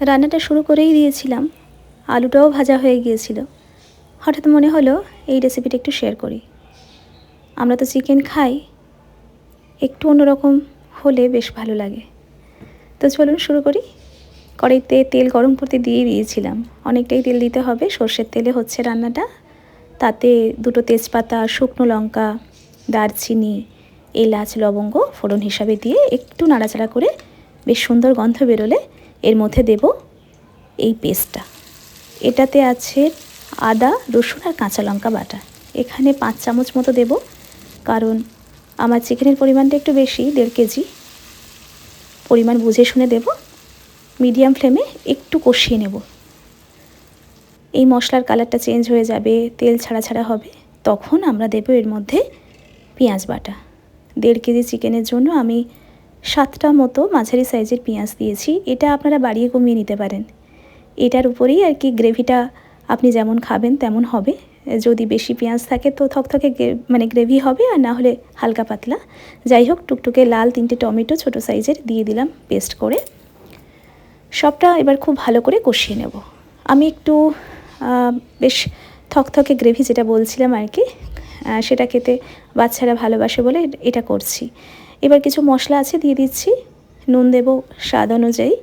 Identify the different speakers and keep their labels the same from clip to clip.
Speaker 1: রান্নাটা শুরু করেই দিয়েছিলাম। আলুটাও ভাজা হয়ে গিয়েছিল। হঠাৎ মনে হলো এই রেসিপিটা একটু শেয়ার করি। আমরা তো চিকেন খাই। একটু অন্যরকম হলে বেশ ভালো লাগে। তো চলুন শুরু করি। কড়াইতে তেল গরম করতে দিয়ে দিয়েছিলাম। অনেকটাই তেল দিতে হবে। সর্ষের তেলে হচ্ছে রান্নাটা। তাতে দুটো তেজপাতা, শুকনো লঙ্কা, দারচিনি, এলাচ, লবঙ্গ ফোড়ন হিসাবে দিয়ে একটু নাড়াচাড়া করে বেশ সুন্দর গন্ধ বেরোলে এর মধ্যে দেব এই পেস্টটা। এটাতে আছে আদা, রসুন আর কাঁচা লঙ্কা বাটা। এখানে পাঁচ চামচ মতো দেব, কারণ আমার চিকেনের পরিমাণটা একটু বেশি, দেড় কেজি। পরিমাণ বুঝে শুনে দেব। মিডিয়াম ফ্লেমে একটু কষিয়ে নেব। এই মশলার কালারটা চেঞ্জ হয়ে যাবে, তেল ছাড়া ছাড়া হবে। তখন আমরা দেব এর মধ্যে পেঁয়াজ বাটা। দেড় কেজি চিকেনের জন্য আমি সাতটা মতো মাঝারি সাইজের পেঁয়াজ দিয়েছি, এটা আপনারা বাড়িয়ে কমিয়ে নিতে পারেন। এটার উপরেই আর কি গ্রেভিটা আপনি যেমন খাবেন তেমন হবে। যদি বেশি পেঁয়াজ থাকে তো থকথকে মানে গ্রেভি হবে আর না হলে হালকা পাতলা। যাই হোক, টুকটুকে লাল তিনটে টমেটো ছোট সাইজের দিয়ে দিলাম পেস্ট করে। সবটা এবার খুব ভালো করে কষিয়ে নেব। আমি একটু বেশ থকথকে গ্রেভি যেটা বলছিলাম আর কি সেটা খেতে বাচ্চারা ভালোবাসে বলে এটা করছি। এবার কিছু মশলা আছে, দিয়ে দিচ্ছি। নুন দেব স্বাদ অনুযায়ী।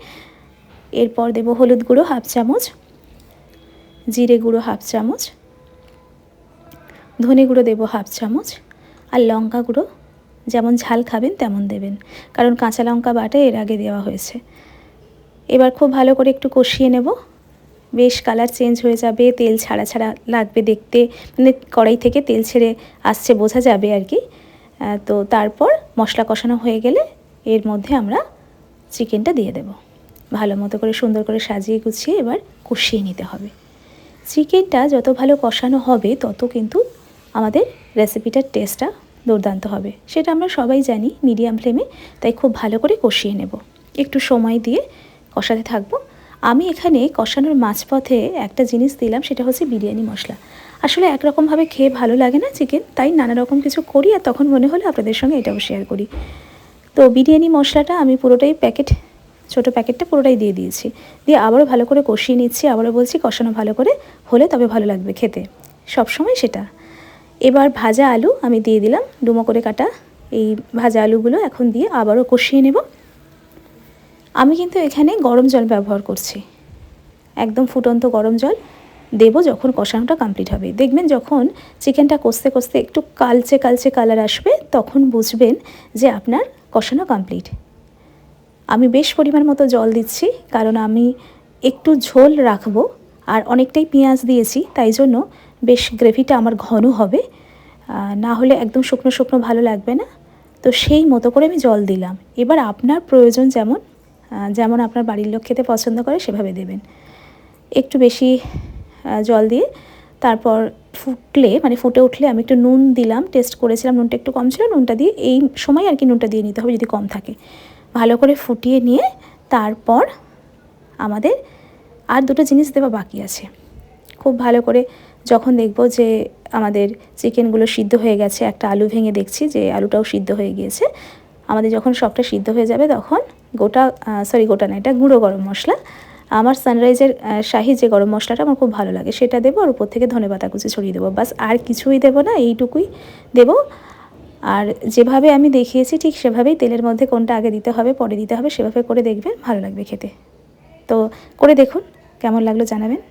Speaker 1: এরপর দেব হলুদ গুঁড়ো হাফ চামচ, জিরে গুঁড়ো হাফ চামচ, ধনে গুঁড়ো দেবো হাফ চামচ, আর লঙ্কা গুঁড়ো যেমন ঝাল খাবেন তেমন দেবেন। কারণ কাঁচা লঙ্কা বাটা এর আগে দেওয়া হয়েছে। এবার খুব ভালো করে একটু কষিয়ে নেব। বেশ কালার চেঞ্জ হয়ে যাবে, তেল ছাড়া ছাড়া লাগবে দেখতে। মানে কড়াই থেকে তেল ছেড়ে আসছে, বোঝা যাবে আর কি। তো তারপর মশলা কষানো হয়ে গেলে এর মধ্যে আমরা চিকেনটা দিয়ে দেব। ভালো মতো করে সুন্দর করে সাজিয়ে গুছিয়ে এবার কষিয়ে নিতে হবে। চিকেনটা যত ভালো কষানো হবে, তত কিন্তু আমাদের রেসিপিটার টেস্টটা দুর্দান্ত হবে। সেটা আমরা সবাই জানি, মিডিয়াম ফ্লেমে, তাই খুব ভালো করে কষিয়ে নেব। একটু সময় দিয়ে কষাতে থাকব। আমি এখানে কষানোর মাঝপথে একটা জিনিস দিলাম, সেটা হচ্ছে বিরিয়ানি মশলা। আসলে একরকমভাবে খেয়ে ভালো লাগে না চিকেন তাই নানা রকম কিছু করি আর তখন মনে হলো আপনাদের সঙ্গে এটাও শেয়ার করি। তো বিরিয়ানি মশলাটা আমি পুরোটাই প্যাকেট ছোটো প্যাকেটটা পুরোটাই দিয়ে দিয়েছি। দিয়ে আবারও ভালো করে কষিয়ে নিচ্ছি, আবারও বলছি কষানো ভালো করে, হলে তবে ভালো লাগবে খেতে। সব সময় সেটা। এবার ভাজা আলু আমি দিয়ে দিলাম, ডুমো করে কাটা এই ভাজা আলুগুলো এখন দিয়ে আবারও কষিয়ে নেব। আমি কিন্তু এখানে গরম জল ব্যবহার করছি। একদম ফুটন্ত গরম জল। দেবো যখন কষানোটা কমপ্লিট হবে। দেখবেন যখন চিকেনটা কষতে কষতে একটু কালচে কালচে কালার আসবে, তখন বুঝবেন যে আপনার কষানো কমপ্লিট আমি বেশ পরিমাণ মতো জল দিচ্ছি, কারণ আমি একটু ঝোল রাখব আর অনেকটাই পেঁয়াজ দিয়েছি, তাই জন্য বেশ গ্রেভিটা আমার ঘন হবে। না হলে একদম শুকনো শুকনো ভালো লাগবে না। তো সেই মতো করে আমি জল দিলাম। এবার আপনার প্রয়োজন যেমন যেমন আপনার বাড়ির লোক খেতে পছন্দ করে সেভাবে দেবেন। একটু বেশি জল দিয়ে তারপর ফুটলে মানে ফুটে উঠলে আমি একটু নুন দিলাম টেস্ট করেছিলাম, নুনটা একটু কম ছিল, নুনটা দিয়ে এই সময় আর কি নুনটা দিয়ে নিতে হবে যদি কম থাকে। ভালো করে ফুটিয়ে নিয়ে তারপর আমাদের আর দুটো জিনিস দেওয়া বাকি আছে। খুব ভালো করে যখন দেখব যে আমাদের চিকেনগুলো সিদ্ধ হয়ে গেছে, একটা আলু ভেঙে দেখছি যে আলুটাও সিদ্ধ হয়ে গিয়েছে, আমাদের যখন সবটা সিদ্ধ হয়ে যাবে তখন গোটা সরি গোটা না, এটা গুঁড়ো গরম মশলা। আমার সানরাইজের শাহি যে গরম মশলাটা আমার খুব ভালো লাগে, সেটা দেবো আর উপর থেকে ধনে পাতা কুচি ছড়িয়ে দেবো। বাস আর কিছুই দেবো না, এইটুকুই দেবো। আর যেভাবে আমি দেখিয়েছি, ঠিক সেভাবেই তেলের মধ্যে কোনটা আগে দিতে হবে, পরে দিতে হবে, সেভাবে করে দেখবেন, ভালো লাগবে খেতে। তো করে দেখুন, কেমন লাগল জানাবেন।